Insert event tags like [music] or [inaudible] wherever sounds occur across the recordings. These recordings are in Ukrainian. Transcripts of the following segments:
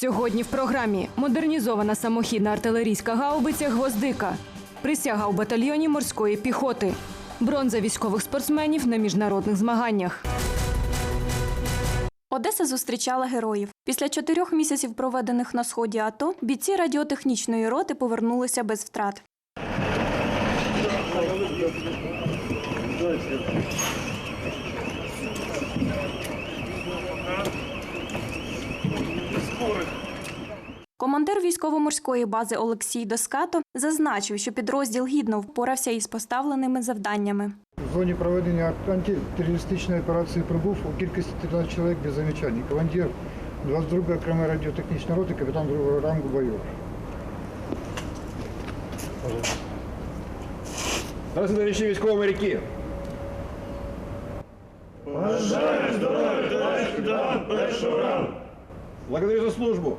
Сьогодні в програмі модернізована самохідна артилерійська гаубиця Гвоздика, присяга у батальйоні морської піхоти, бронза військових спортсменів на міжнародних змаганнях. Одеса зустрічала героїв. Після чотирьох місяців, проведених на сході АТО, бійці радіотехнічної роти повернулися без втрат. Командир військово-морської бази Олексій Доскато зазначив, що підрозділ гідно впорався із поставленими завданнями. В зоні проведення антитерористичної операції прибув у кількості 13 чоловік без замічань. Командир 22-ї окремої радіотехнічної роти, капітан другого рангу бойових. Товариші військові моряки. Благодарю за службу.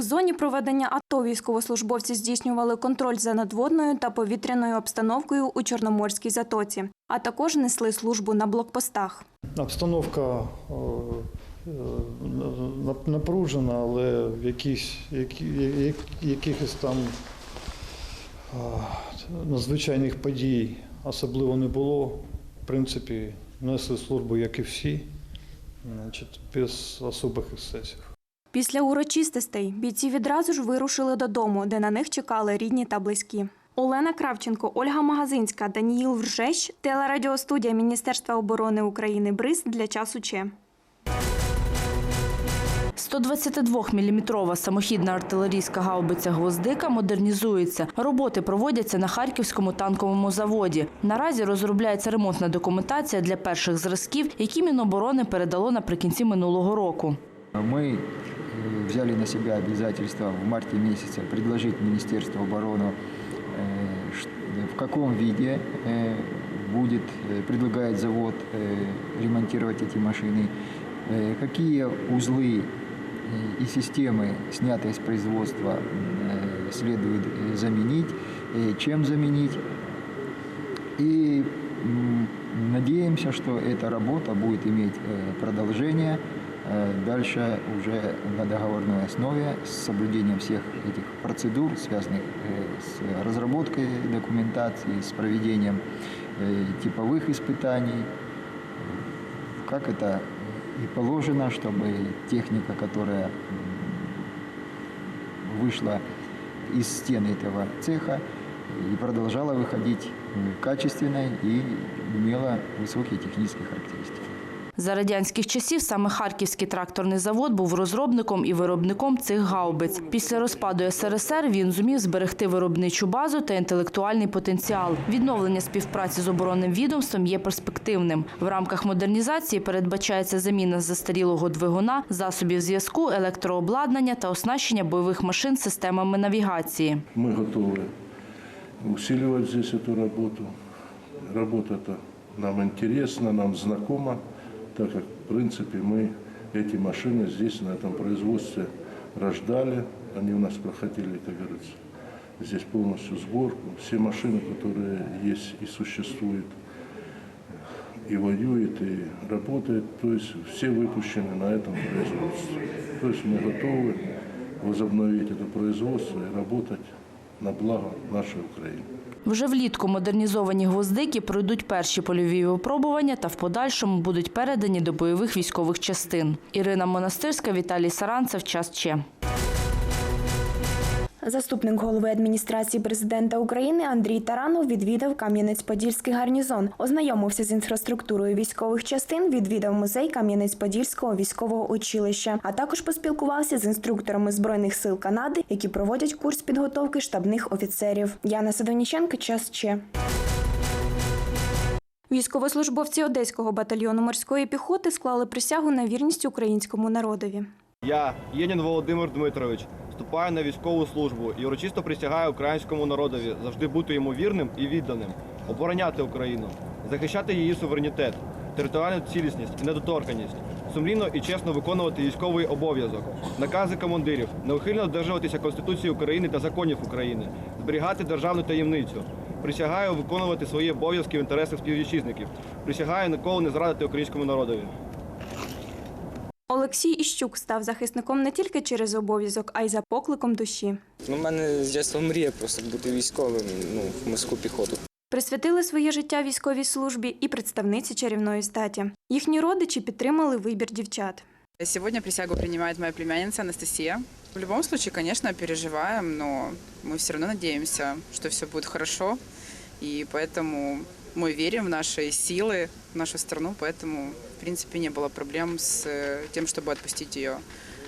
У зоні проведення АТО військовослужбовці здійснювали контроль за надводною та повітряною обстановкою у Чорноморській затоці, а також несли службу на блокпостах. Обстановка е, е, нап- напружена, але в якихось там е, надзвичайних подій особливо не було. В принципі, несли службу, як і всі, без особих ексцесів. Після урочистостей бійці відразу ж вирушили додому, де на них чекали рідні та близькі. Олена Кравченко, Ольга Магазинська, Даніїл Вржещ, телерадіостудія Міністерства оборони України БРИЗ для часу Че. 122-мм самохідна артилерійська гаубиця «Гвоздика» модернізується. Роботи проводяться на Харківському танковому заводі. Наразі розробляється ремонтна документація для перших зразків, які Міноборони передало наприкінці минулого року. Э, взяли на себя обязательство в марте месяце предложить Министерству обороны, э, в каком виде э, будет, э, предлагает завод ремонтировать эти машины, какие узлы и системы, снятые с производства, следует заменить, чем заменить. И надеемся, что эта работа будет иметь продолжение дальше уже на договорной основе с соблюдением всех этих процедур, связанных э, с разработкой документации, с проведением э, типовых испытаний, как это и положено, чтобы техника, которая вышла из стен этого цеха и продолжала выходить качественной и имела высокие технические характеристики. За радянських часів саме Харківський тракторний завод був розробником і виробником цих гаубиць. Після розпаду СРСР він зумів зберегти виробничу базу та інтелектуальний потенціал. Відновлення співпраці з оборонним відомством є перспективним. В рамках модернізації передбачається заміна застарілого двигуна, засобів зв'язку, електрообладнання та оснащення бойових машин системами навігації. Мы готовы усиливать здесь эту работу. Работа-то нам интересна, нам знакома, Так как, в принципе, мы эти машины здесь, на этом производстве, рождали. Они у нас проходили, как говорится, здесь полностью сборку. Все машины, которые есть и существуют, и воюют, и работают, то есть все выпущены на этом производстве. То есть мы готовы возобновить это производство и работать на благо нашей Украины. Вже влітку модернізовані гвоздики пройдуть перші польові випробування та в подальшому будуть передані до бойових військових частин. Ірина Монастирська, Віталій Саранцев. Час Че. Заступник голови адміністрації президента України Андрій Таранов відвідав Кам'янець-Подільський гарнізон, ознайомився з інфраструктурою військових частин, відвідав музей Кам'янець-Подільського військового училища, а також поспілкувався з інструкторами збройних сил Канади, які проводять курс підготовки штабних офіцерів. Яна Садоніченко, час Че. Військовослужбовці Одеського батальйону морської піхоти склали присягу на вірність українському народові. Я, Єнін Володимир Дмитрович, вступаю на військову службу і урочисто присягаю українському народові завжди бути йому вірним і відданим, обороняти Україну, захищати її суверенітет, територіальну цілісність і недоторканність, сумлінно і чесно виконувати військовий обов'язок, накази командирів, неухильно додержуватися Конституції України та законів України, зберігати державну таємницю. Присягаю виконувати свої обов'язки в інтересах співвітчизників. Присягаю ніколи не зрадити українському народові. Олексій Іщук став захисником не тільки через обов'язок, а й за покликом душі. Ну, у мене з дитинства мрія просто бути військовим ну, в морську піхоту. Присвятили своє життя військовій службі і представниці чарівної статі. Їхні родичі підтримали вибір дівчат. Сегодня присягу принимает моя племянница Анастасия. В любом случае, конечно, переживаем, но мы все равно надеемся, что все будет хорошо. И поэтому мы верим в наши силы, в нашу страну, поэтому, в принципе, не было проблем с э, тем, чтобы отпустить ее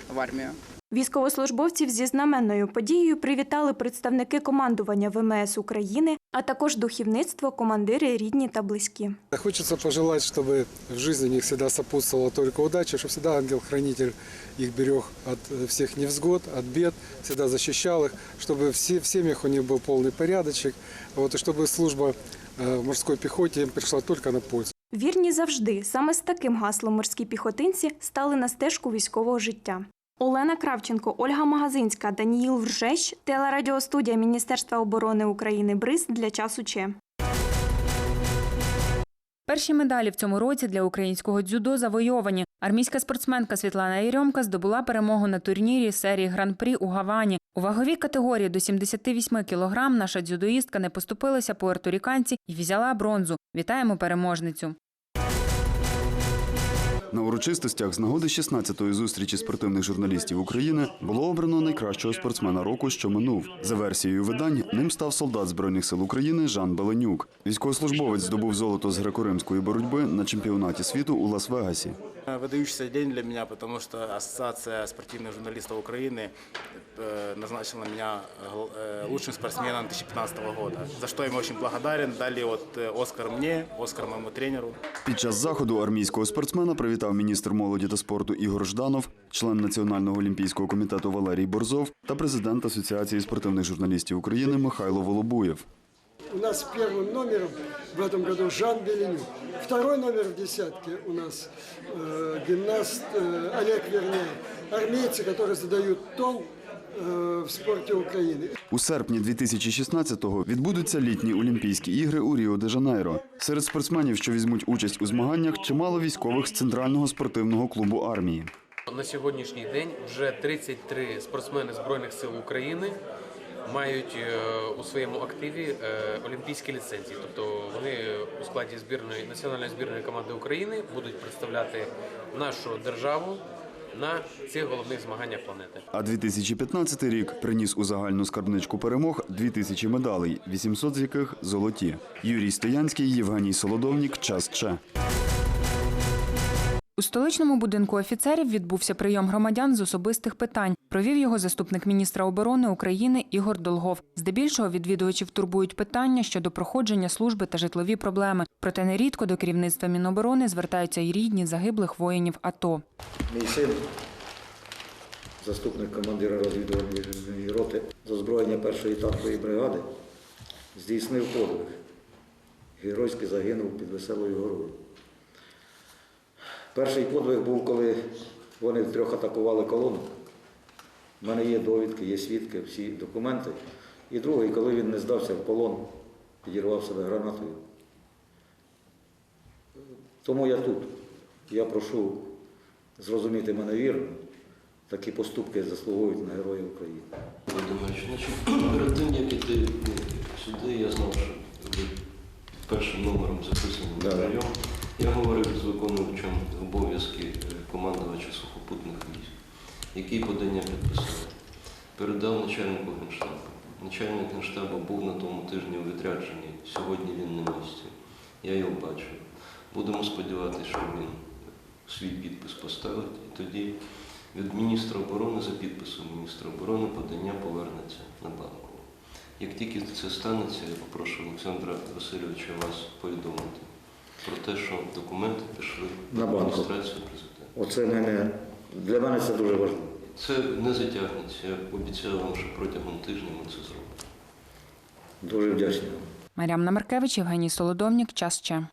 в армию. Військовослужбовців зі знаменною подією привітали представники командування ВМС України, а також духовництво, командири рідні та близькі. Хочется пожелать, чтобы в жизни их всегда сопутствовала только удача, чтобы всегда ангел-хранитель их берег от э, всех невзгод, от бед, всегда защищал их, чтобы все, в семьях у них был полный порядочек, вот, и чтобы служба э, в морской пехоте им пришла только на пользу. Вірні завжди саме з таким гаслом морські піхотинці стали на стежку військового життя. Олена Кравченко, Ольга Магазинська, Даніїл Вржещ, телерадіостудія Міністерства оборони України БРИЗ для часу Че. Перші медалі в цьому році для українського дзюдо завойовані. Армійська спортсменка Світлана Єрьомка здобула перемогу на турнірі серії Гран-прі у Гавані. У ваговій категорії до 78 кілограм наша дзюдоїстка не поступилася пуерторіканці і взяла бронзу. Вітаємо переможницю. На урочистостях з нагоди 16-ї зустрічі спортивних журналістів України було обрано найкращого спортсмена року, що минув. За версією видань, ним став солдат збройних сил України Жан Беленюк. Військовослужбовець здобув золото з греко-римської боротьби на чемпіонаті світу у Лас-Вегасі. Выдающийся день для меня, потому что Ассоциация спортивных журналистов Украины э, назначила меня э, лучшим спортсменом 2015 года, за что им очень благодарен. Дали вот э, Оскар мне, Оскар моему тренеру. Під час заходу армійського спортсмена привітав міністр молоді та спорту Ігор Жданов, член Національного олімпійського комітету Валерій Борзов та президент Асоціації спортивних журналістів України Михайло Волобуєв. У нас первым номером в этом году Жан Беленюк. Второй номер в десятке у нас э, гимнаст э, Олег Верняй. Армейцы, которые задают тон э, в спорте Украины. У серпні 2016-го відбудуться літні Олімпійські ігри у Ріо-де-Жанейро. Серед спортсменів, що візьмуть участь у змаганнях, чимало військових з центрального спортивного клубу армії. На сьогоднішній день вже 33 спортсмени Збройних сил України мають е, у своєму активі е, олімпійські ліцензії. Тобто вони у складі збірної національної збірної команди України будуть представляти нашу державу на цих головних змаганнях планети. А 2015 рік приніс у загальну скарбничку перемог 2000 медалей, 800 з яких золоті. Юрій Стоянський, Євгеній Солодовнік. Час Че. У столичному будинку офіцерів відбувся прийом громадян з особистих питань. Провів його заступник міністра оборони України Ігор Долгов. Здебільшого відвідувачів турбують питання щодо проходження служби та житлові проблеми. Проте нерідко до керівництва Міноборони звертаються й рідні загиблих воїнів АТО. Мій син, заступник командира розвідувальної роти з озброєння першої танкової бригади, здійснив подвиг. Геройськи загинув під веселою горою. Перший подвиг був, коли вони втрьох атакували колону. У мене є довідки, є свідки, всі документи. І другий, коли він не здався в полон, підірвав себе гранатою. Тому я тут. Я прошу зрозуміти мене вірно. Такі поступки заслуговують на Героя України. Значить, [clears throat] перед тим, як іти сюди, я знав, що ви першим номером записані на прийом. Я говорив з виконувачем обов'язки е, командувача сухопутних військ, який подання підписав. Передав начальнику генштабу. Начальник генштабу був на тому тижні у відрядженні. Сьогодні він на місці. Я його бачив. Будемо сподіватися, що він свій підпис поставить, і тоді від міністра оборони за підписом міністра оборони подання повернеться на банку. Як тільки це станеться, я попрошу Олександра Васильовича вас повідомити про те, що документи пішли На адміністрацію президента. Оце мене, для мене це дуже важливо. Це не затягнеться. Я обіцяю вам, що протягом тижня ми це зробимо. Дуже вдячний. Мар'ям Маркевич, Євгеній Солодовнік. Час Че.